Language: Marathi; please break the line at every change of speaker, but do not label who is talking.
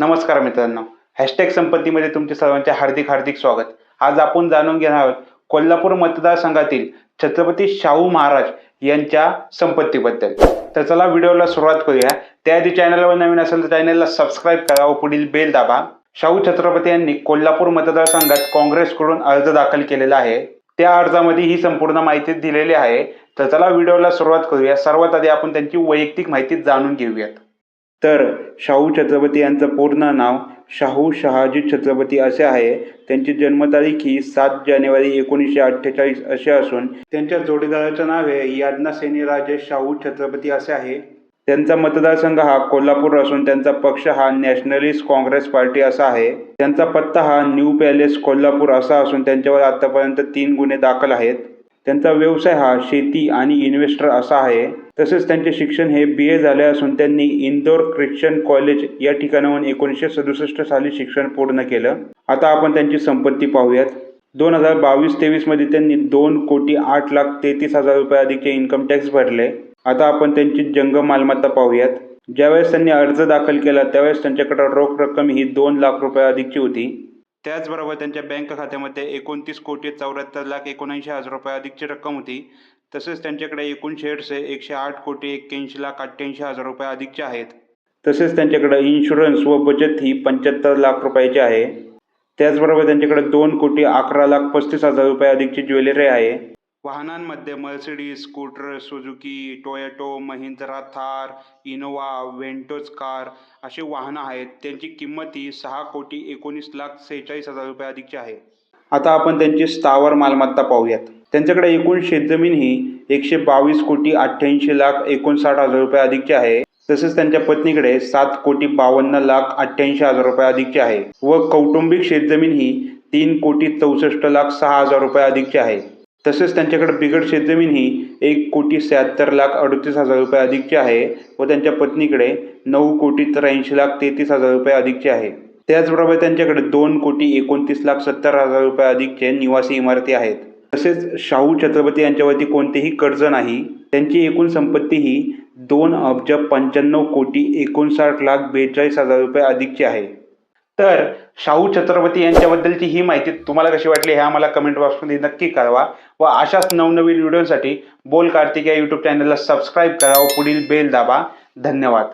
नमस्कार मित्रांनो. हॅशटॅग संपत्तीमध्ये तुमचे सर्वांचे हार्दिक हार्दिक स्वागत. आज आपण जाणून घेणार आहोत कोल्हापूर मतदारसंघातील छत्रपती शाहू महाराज यांच्या संपत्तीबद्दल. तर चला व्हिडिओला सुरुवात करूया. त्याआधी चॅनलवर नवीन असेल तर चॅनलला सबस्क्राईब करा व पुढील बेल दाबा. शाहू छत्रपती यांनी कोल्हापूर मतदारसंघात काँग्रेसकडून अर्ज दाखल केलेला आहे. त्या अर्जामध्ये ही संपूर्ण माहिती दिलेली आहे. तर चला व्हिडिओला सुरुवात करूया. सर्वात आधी आपण त्यांची वैयक्तिक माहिती जाणून घेऊयात. तर शाहू छत्रपती यांचं पूर्ण नाव शाहू शहाजी छत्रपती असे आहे. त्यांची जन्मतारीख ही सात जानेवारी एकोणीसशे अठ्ठेचाळीस असे असून त्यांच्या जोडीदाराचं नाव आहे यादना सेनी राजे शाहू छत्रपती असे आहे. त्यांचा मतदारसंघ हा कोल्हापूर असून त्यांचा पक्ष हा नॅशनलिस्ट काँग्रेस पार्टी असा आहे. त्यांचा पत्ता हा न्यू पॅलेस कोल्हापूर असा असून त्यांच्यावर आतापर्यंत तीन गुन्हे दाखल आहेत. त्यांचा व्यवसाय हा शेती आणि इन्व्हेस्टर असा आहे. तसेच त्यांचे शिक्षण हे बी ए झाले असून त्यांनी इंदोर ख्रिश्चन कॉलेज या ठिकाणाहून एकोणीसशे सदुसष्ट साली शिक्षण पूर्ण केलं. आता आपण त्यांची संपत्ती पाहूयात. दोन हजार बावीस तेवीसमध्ये त्यांनी दोन कोटी आठ लाख तेहतीस हजार रुपये अधिकचे इन्कम टॅक्स भरले. आता आपण त्यांची जंग मालमत्ता पाहूयात. ज्यावेळेस त्यांनी अर्ज दाखल केला त्यावेळेस त्यांच्याकडे रोख रक्कम ही दोन लाख रुपये अधिकची होती. त्याचबरोबर त्यांच्या बँक खात्यामध्ये एकोणतीस कोटी चौऱ्याहत्तर लाख एकोणऐंशी हजार रुपये अधिकची रक्कम होती. तसेच त्यांच्याकडे एकूण शेअर्स एकशे आठ कोटी एक्क्याऐंशी लाख अठ्ठ्याऐंशी हजार रुपये अधिकचे आहेत. तसेच त्यांच्याकडे इन्शुरन्स व बचत ही पंच्याहत्तर लाख रुपयाची आहे. त्याचबरोबर त्यांच्याकडे दोन कोटी अकरा लाख पस्तीस हजार रुपये अधिकची ज्वेलरी आहे. वाहनांमध्ये Mercedes scooter Suzuki Toyota Mahindra Thar Innova Ventos car असे वाहनं आहेत. त्यांची किंमत ही सहा कोटी एकोणीस लाख सेहेचाळीस हजार रुपये अधिकची आहे. आता आपण त्यांची स्थावर मालमत्ता पाहूयात. त्यांच्याकडे एकूण शेतजमीन ही एकशे बावीस कोटी अठ्ठ्याऐंशी लाख एकोणसाठ हजार रुपये अधिकची आहे. तसेच त्यांच्या पत्नीकडे सात कोटी बावन्न लाख अठ्ठ्याऐंशी हजार रुपये अधिकची आहे. व कौटुंबिक शेतजमीन ही तीन कोटी चौसष्ट लाख सहा हजार रुपये अधिकची आहे. तसेच त्यांच्याकडे बिगड शेतजमीन ही एक कोटी शहात्तर लाख अडतीस हजार रुपये अधिकची आहे व त्यांच्या पत्नीकडे नऊ कोटी त्र्याऐंशी लाख तेहतीस हजार रुपये अधिकची आहे. त्याचबरोबर त्यांच्याकडे दोन कोटी एकोणतीस लाख सत्तर हजार रुपये अधिकचे निवासी इमारती आहेत. तसेच शाहू छत्रपती यांच्यावरती कोणतेही कर्ज नाही. त्यांची एकूण संपत्ती ही दोन अब्ज पंच्याण्णव कोटी एकोणसाठ लाख बेचाळीस हजार रुपये अधिकची आहे. तर शाहू छत्रपती यांच्याबद्दलची ही माहिती तुम्हाला कशी वाटली हे आम्हाला कमेंट बॉक्समध्ये नक्की कळवा व अशाच नवनवीन व्हिडिओसाठी बोल कार्तिक या यूट्यूब चॅनलला सबस्क्राईब करा व पुढील बेल दाबा. धन्यवाद.